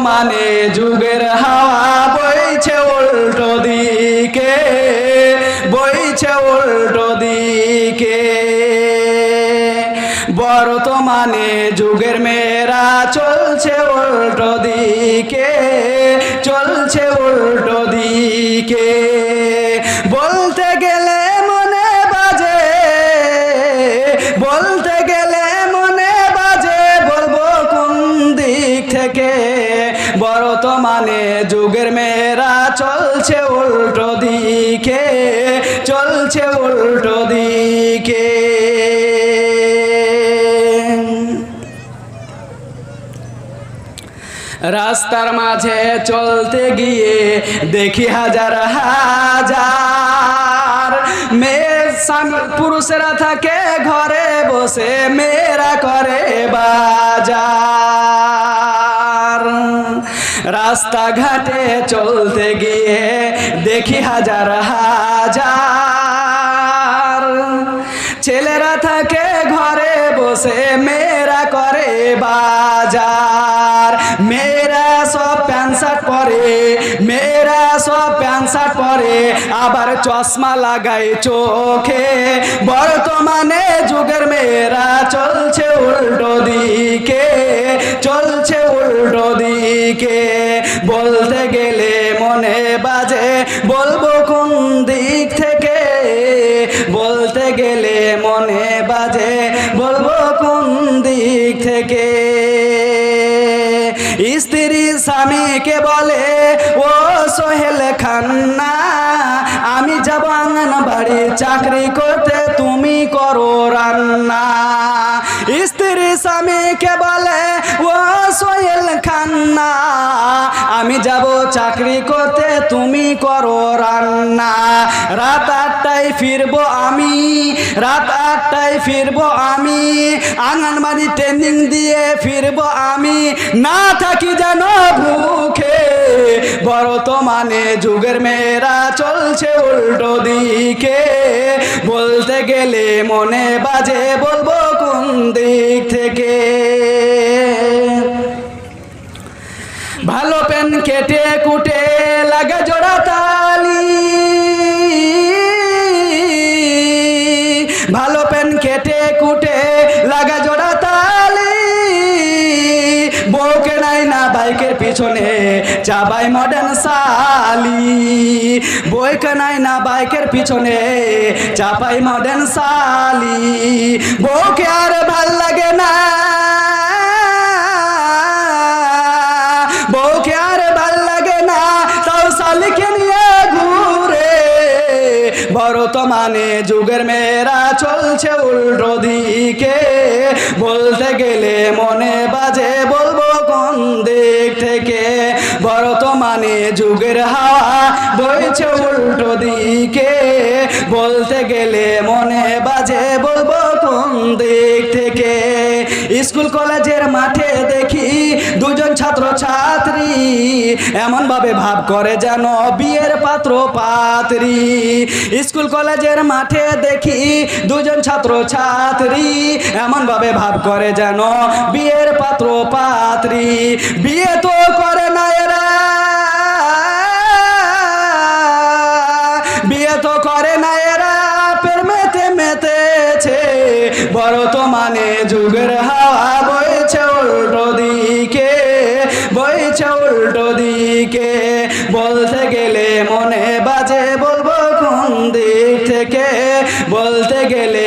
বর্তমানে যুগের হাওয়া বইছে উল্টো দিকে, বইছে উল্টো দিকে। বর্তমানে যুগের মেয়েরা চলছে উল্টো দিকে। যুগের মেয়েরা চলছে উল্টো দিকে, চলছে উল্টো দিকে। রাস্তার মাঝে চলতে গিয়ে দেখি হাজার হাজার মেয়ে পুরুষেরা থাকে ঘরে বসে, মেয়েরা করে বাজার। রাস্তাঘাটে চলতে গিয়ে দেখি হাজার হাজার। ছেলেরা থাকে ঘরে বসে, মেয়েরা করে বাজার। মেয়েরা সব প্যান্ট শার্ট পরে, মেয়েরা সব প্যান্ট শার্ট পরে, আবার চশমা লাগায় চোখে। বর্তমানে যুগের মেয়েরা চলছে উল্টো দিকে। স্ত্রী স্বামীকে বলে, ও সোহেল খান্না, আমি যাব বাড়ি চাকরি করতে তুমি করো রান্না। স্ত্রী স্বামীকে বলে, ও আমি যাব চাকরি করতে, তুমি করো রান্না। রাত আটটায় ফিরবো আমি, রাত আটটায় ফিরবো আমি, আঙ্গনবাড়ি ট্রেনিং দিয়ে ফিরবো আমি। না থাকি যেন ভুখে বর্তমানে যুগের মেয়েরা চলছে উল্টো দিকে। বলতে গেলে মনে বাজে বলব কোন দিক থেকে? ভালো পেন কেটে কুটে লাগে জোড়া তালি। ভালো পেন কেটে কুটে লাগা জোড়া তালি। বউকে নাই না বাইকের পিছনে, চাবাই মডার্ন সালি বইকে নাই না বাইকের পিছনে চাপাই মডার্ন সালি বউকে বর্তমানে যুগের মেয়েরা চলছে উল্টো দিকে। বলতে গেলে মনে বাজে, বলব কোন দিক থেকে? বর্তমানে যুগের হাওয়া বইছে উল্টো দিকে। বলতে গেলে মনে বাজে, বলব কোন দিক থেকে? স্কুল কলেজের মাঠে দেখি দুজন ছাত্র ছাত্রী এমন ভাবে করে যেন বিয়ের পাত্র পাত্রী। স্কুল কলেজের মাঠে দেখি দুজন ছাত্র ছাত্রী এমন ভাবে ভাব করে যেন বিয়ের পাত্র পাত্রী। বিয়ে তো করে না এরা। বিয়ে তো করে না বর্তমানে যুগের হাওয়া বইছে উল্টো দিকে, বইছে উল্টো দিকে। বলতে গেলে মনে বাজে, বলব কোন দিক থেকে? বলতে গেলে